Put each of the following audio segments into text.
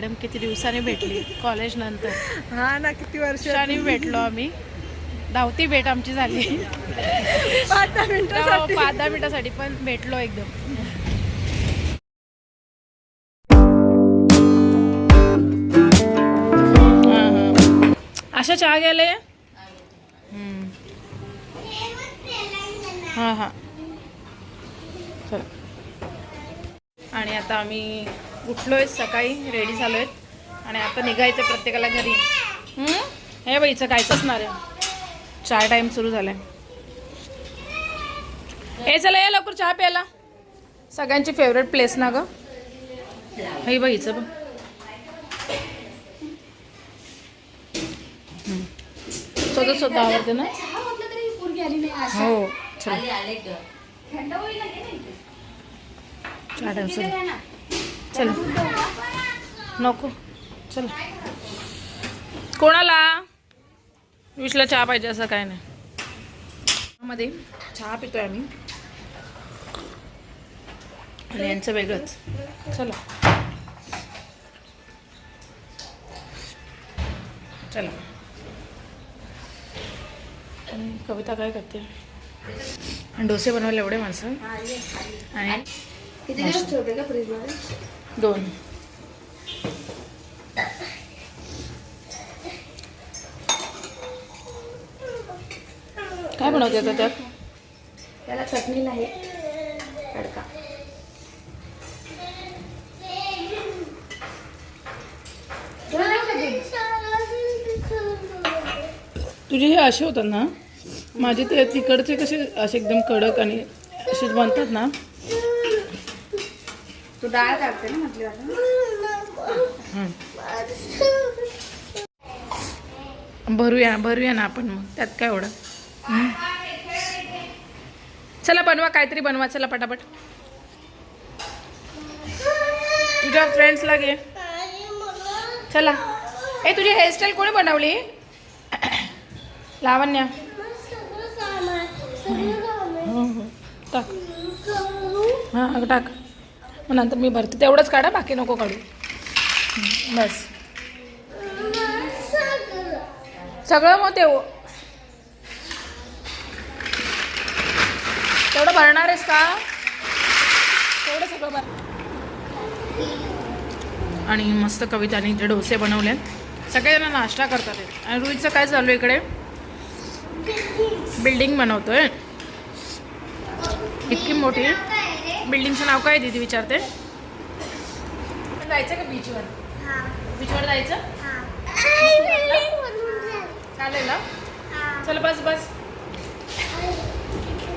Madam किती दिवसांनी भेटली? कॉलेज नंतर. हा ना किती वर्ष दिवसांनी भेटलो आम्ही. धावती भेट आमची झाली. पाच दहा हो, मिनिटासाठी पाच दहा मिनिटासाठी पण भेटलो एकदम. हा, हा. अशा चहा गेले हां हां. चला. आणि आता आम्ही उठलोय सकाळी रेडी झालोय. आणि आता निघायचं प्रत्येकाला घरी? हे बाईचं कायच असणार आहे. चार टाइम सुरू झालाय. हे चला या लवकर चहा प्यायला. सगळ्यांची फेवरेट प्लेस ना ग? हे बाईचं बघ. स्वतः स्वतः आवडते ना? हो चल. चल. नको. चल. कोणाला? विशला चहा पाहिजे असं काय नाही. मध्ये चहा पितोय आम्ही. आणि यांचं वेगळंच. चला. चला. आणि कविता काय करते? आणि डोसे बनवायला एवढे माणसं. आणि दोन. काय बनवते आता त्यात? त्याला चटणीला आहे तडका. तुझे हे असे होतात ना? माझे ते तिकडचे कसे असे एकदम कडक आणि असेच बनतात ना तू डाळ टाकते ना म्हटली आता. भरूया भरूया ना आपण मग. त्यात काय एवढं. चला बनवा काहीतरी बनवा. चला पटापट. तुझ्या फ्रेंड्सला घे. चला. ए तुझी हेअरस्टाईल कोणी बनवली? लावण्या. हो हो. टाक. हां टाक. मग नंतर मी भरते. तेवढंच काढा बाकी नको काढू. बस. सगळं मग ते तेवढं भरणार आहेस का? तेवढं सगळं भर. आणि मस्त कविताने इथे डोसे बनवले सगळेजण नाश्ता करतात आणि रुईचं काय चालू आहे इकडे? बिल्डिंग बनवतोय. इतकी मोठी. बिल्डिंगचं नाव काय दिदी विचारते? जायचं का बीचवर बीचवर जायचं? चालेल ना चल बस बस.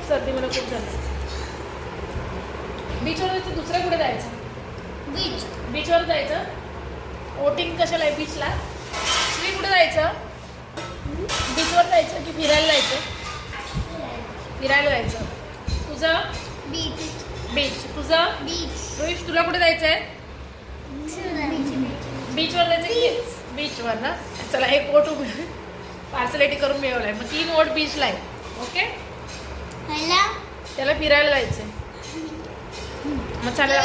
सर्दी मला खूप झालं. बीचवर जायचं दुसऱ्या कुठे जायचं? बीच बीचवर जायचं? बोटिंग कशाला आहे बीचला श्री कुठे जायचं? बीचवर जायचं की फिरायला जायचं? फिरायला. जायचं. तुझं? बीच बीच तुझं? बीच रोहित तुला कुठे जायचं आहे बीचवर जायचं बीचवर ना? चला एक ओट पार्सलिटी करून मिळवलाय. मग तीन ओट बीचला आहे. ओके त्याला फिरायला जायचंय. मग चालेल.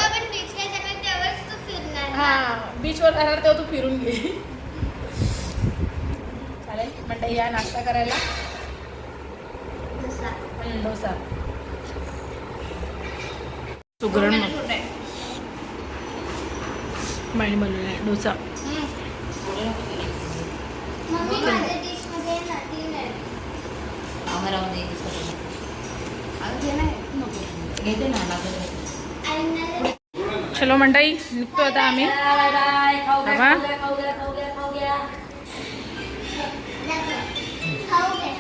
हा बीचवर जाणार तेव्हा तू फिरून घे. चालेल? म्हणता या नाश्ता करायला. डोसा. सुगरण मग. माणी बनवला डोसा. आहे. चलो मंडळी निघतो आता आम्ही बाबा खाऊ दे.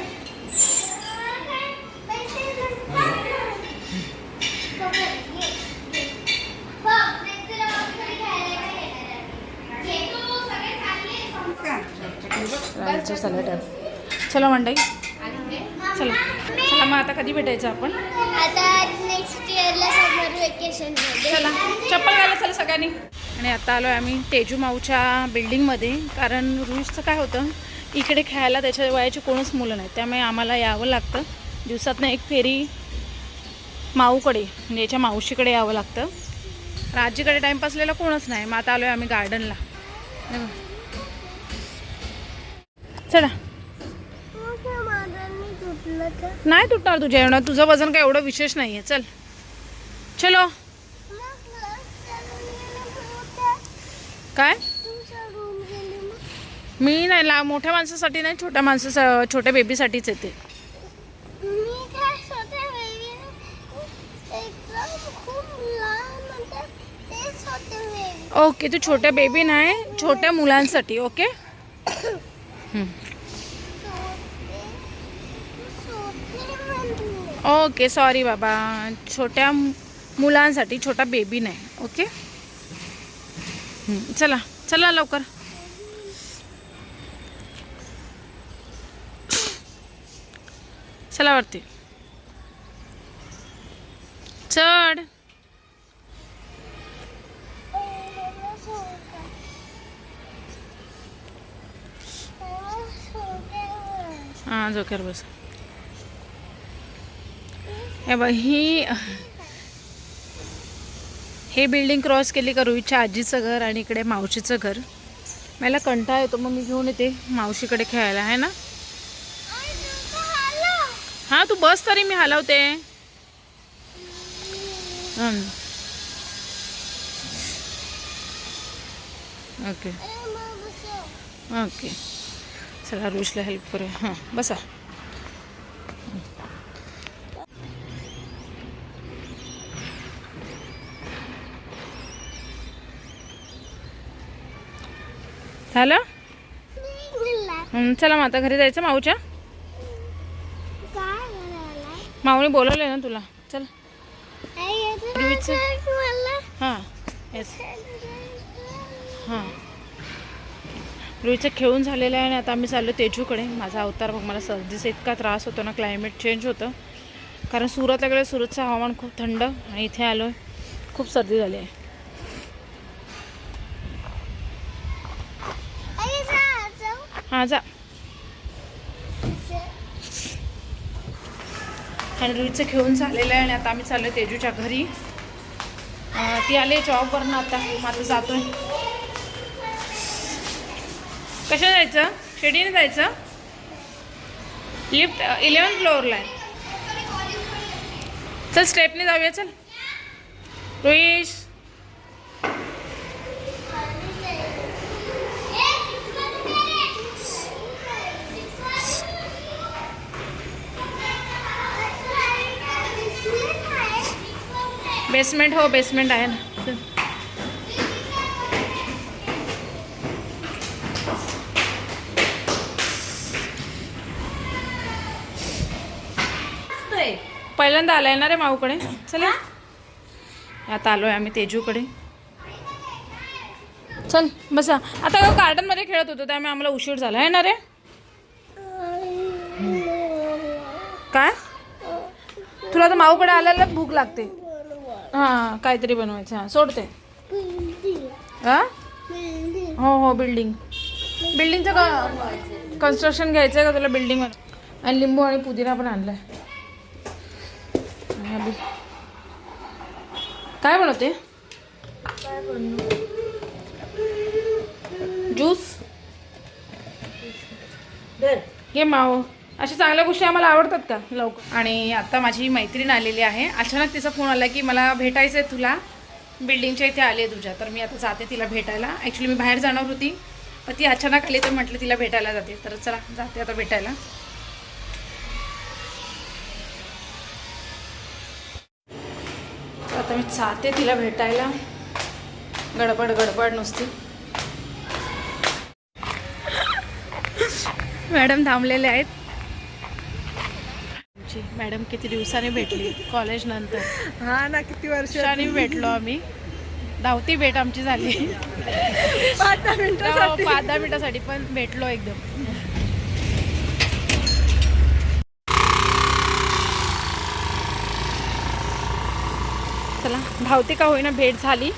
बघ, नाही तुला वगैरे खायला काय येणार आहे. घे तू, सगळे चालले. राईचं सॅलड आहे चलो मंडळी चला. चला मग आता कधी भेटायचं आपण? आता नेक्स्ट इयरला समर वेकेशन चला. चप्पल घाला चला सगळ्यांनी. आणि आता आलो आहे आम्ही तेजू माऊच्या बिल्डिंगमध्ये कारण रुईसचं काय होतं इकडे खेळायला त्याच्या वयाची कोणच मुलं नाही त्यामुळे आम्हाला यावं लागतं. दिवसातनं एक फेरी माऊकडे म्हणजे याच्या मावशीकडे यावं लागतं. राजीकडे टाईमपासलेला कोणच नाही. मग आता आलो आहे आम्ही गार्डनला. चला. नाही तुटणार तुझ्या एवढं. तुझं वजन काय एवढं विशेष नाही आहे चल. चलो. काय? मी नाही ला मोठ्या माणसासाठी नाही छोट्या माणसा छोट्या बेबीसाठीच येते ओके तू छोट्या बेबी नाही छोट्या मुलांसाठी ओके ओके सॉरी बाबा. छोट्या मु- मुलांसाठी छोटा बेबी नाही. ओके चला चला लवकर. चला वरती. चढ. हाँ, झोक्यावर बस. हे बघ ही हे बिल्डिंग क्रॉस केली का इच्छा आजीचं घर आणि इकडे मावशीचं घर. मला कंटाळा येतो मग मी घेऊन येते मावशीकडे खेळायला आहे ना? हां तू बस तरी मी हलवते. ओके ओके चला रुशला हेल्प करूया. हां बसा. झालं चला मग आता घरी जायचं माऊच्या? माऊने बोलवलंय ना तुला. चल. हां येस. हां. रुईचं खेळून झालेलं आहे आणि आता आम्ही चाललो तेजूकडे. माझा अवतार बघ मला सर्दीचा इतका त्रास होतो ना क्लायमेट चेंज होतं. कारण सुरतला गेलं सुरतचं हवामान खूप थंड आणि इथे आलो आहे खूप सर्दी झाली आहे. हां जा. आणि रुईचं खेळून झालेलं आहे आणि आता आम्ही चाललो तेजूच्या घरी. ती आली जॉबवरनं आता. माझं जातो जातोय. कशा जायचं? शेडीने जायचं? लिफ्ट इलेवन फ्लोअरला आहे. चल स्टेपने जाऊया चल. रोहिश बेसमेंट हो बेसमेंट आहे ना. पहिल्यांदा आलाय ना रे माऊकडे? चला. आता आलोय आम्ही तेजूकडे. चल बसा. आता गार्डनमध्ये खेळत होतो त्यामुळे आम्हाला उशीर झाला. आहे ना रे? काय? तुला तर माऊकडे आल्याला भूक लागते. हां काहीतरी बनवायचं. हां सोडते. हां? हो हो बिल्डिंग. बिल्डिंगचं का कन्स्ट्रक्शन घ्यायचं आहे का तुला बिल्डिंग आणि लिंबू आणि पुदिना पण आणलाय. आणि अभि- काय बनवते? ज्यूस? घे माव. अशा चांगल्या गोष्टी आम्हाला आवडतात का? लवकर. आणि आता माझी मैत्रीण आलेली आहे. अचानक तिचा फोन आला की मला भेटायचं आहे तुला. बिल्डिंगच्या इथे आली आहे तुझ्या. तर मी आता जाते तिला भेटायला. ॲक्च्युली मी बाहेर जाणार होती. पण ती अचानक आली तर म्हटलं तिला भेटायला जाते. तर चला जाते आता भेटायला. आता मी जाते तिला भेटायला. गडबड गडबड नुसती. मॅडम थांबलेले आहेत. आमची मॅडम किती दिवसांनी भेटली? कॉलेज नंतर. हा ना किती वर्ष वर्षांनी भेटलो आम्ही. धावती भेट आमची झाली. पाच दहा हो, मिनिटासाठी पाच दहा मिनिटासाठी पण भेटलो एकदम. चला धावती का होईना भेट झाली?